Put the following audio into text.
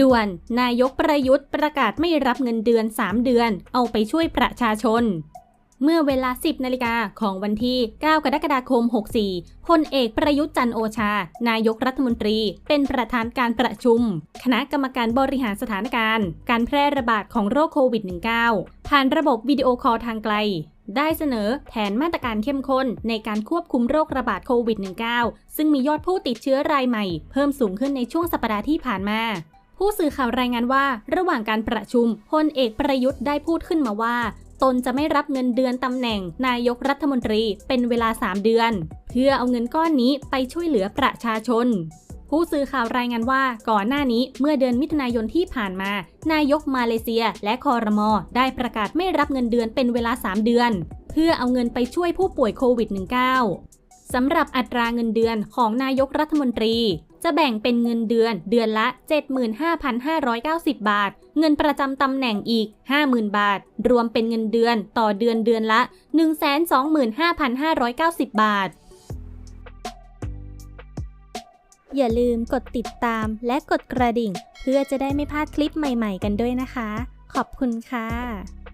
ด่วน นายกประยุทธ์ประกาศไม่รับเงินเดือน 3 เดือน เอาไปช่วยประชาชน เมื่อเวลา 10 นาฬิกาของวันที่ 9 กรกฎาคม 64 พลเอกประยุทธ์จันโอชา นายกรัฐมนตรี เป็นประธานการประชุม คณะกรรมการบริหารสถานการณ์ การแพร่ระบาดของโรคโควิด -19 ผ่านระบบวิดีโอคอลทางไกลได้เสนอแผนมาตรการเข้มข้นในการควบคุมโรคระบาดโควิด -19 ซึ่งมียอดผู้ติดเชื้อรายใหม่ เพิ่มสูงขึ้นในช่วงสัปดาห์ที่ผ่านมา ผู้สื่อข่าวรายงานว่า ระหว่างการประชุมพลเอกประยุทธ์ได้พูดขึ้นมาว่า ตนจะไม่รับเงินเดือนตำแหน่ง นายกรัฐมนตรีเป็นเวลา 3 เดือน เพื่อเอาเงินก้อนนี้ไปช่วยเหลือประชาชน ผู้สื่อข่าวรายงานว่าก่อนหน้านี้เมื่อเดือนมิถุนายนที่ผ่านมา นายกมาเลเซียและคอรมอได้ประกาศไม่รับเงินเดือนเป็นเวลา 3 เดือน เพื่อเอาเงินไปช่วยผู้ป่วยโควิด -19 สำหรับอัตราเงินเดือนของนายกรัฐมนตรี จะแบ่งเป็นเงินเดือนเดือนละ 75,590 บาท เงินประจำตำแหน่งอีก 50,000 บาท รวมเป็นเงินเดือนต่อเดือนเดือนละ 125,590 บาท อย่าลืมกดติดตามและกดกระดิ่ง เพื่อจะได้ไม่พลาดคลิปใหม่ๆ กันด้วยนะคะ ขอบคุณค่ะ